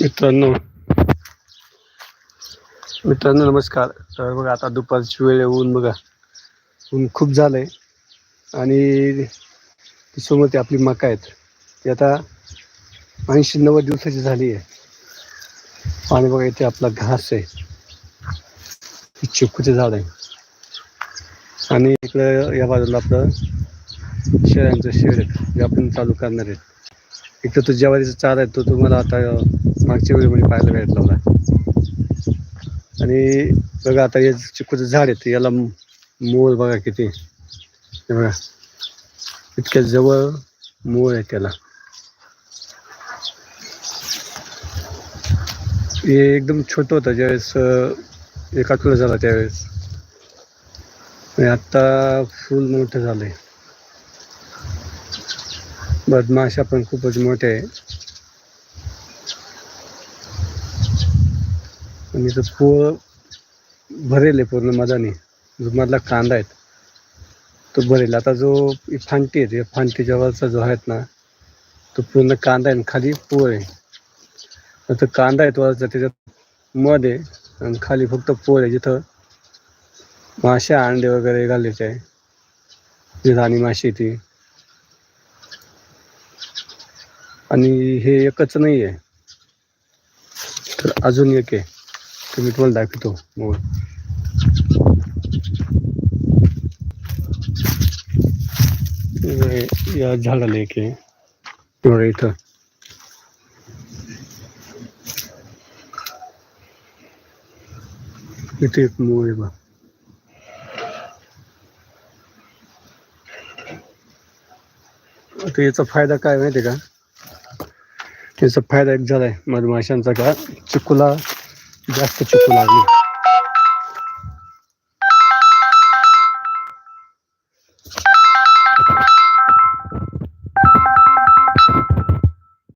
मित्रांनो. मित्रांनो नमस्कार. तर बघा आता दुपारची वेळ ऊन बघा. ऊन खूप झालंय. आणि समोर ते आपली मका आहेत. ती आता ऐंशी नव्वद दिवसाची झाली आहे. आणि बघा इथे आपला घास आहे. हे झाड आहे. आणि इकडं या बाजूला आपलं शेळ्यांचं शेड आहे. जे आपण चालू करणार आहेत. एक तर तो ज्वारीचा चारा आहे तो तुम्हाला आता मागच्या मागच्या वेळेमध्ये म्हणजे पाहायला भेटला होता. आणि बघा आता हे चिकूचं झाड आहे याला मोर बघा किती. हे बघा. इतक्या जवळ मोर आहे त्याला. हे एकदम छोटं होतं ज्यावेळेस एका एक झाला त्यावेळेस. आणि आत्ता फुल मोठं झालं आहे बदमाशा पण खूपच मोठे आहे. आणि इथं पोळ भरेल आहे पूर्ण मधाने जो मधला कांदा आहे तो भरेल. आता जो फांटी आहे या फांटीच्या वरचा जो आहेत ना तो पूर्ण कांदा आहे आणि खाली पोळ आहे. आता कांदा आहे तो वरचा त्याच्यात मध आहे आणि खाली फक्त पोळ आहे. जिथं मासे अंडे वगैरे घालायचे आहे. जी राणी माशी ती. आणि हे एकच नाही आहे तर अजून एक आहे. ते मी तुम्हाला दाखवतो मोर. या झाडाला एक आहे. तेवढं इथं. इथे एक मोर आहे बा. आता याचा फायदा काय माहिती का? त्याचा फायदा एक झालाय मधमाशांचा का? चिकूला जास्त चिकू लागली.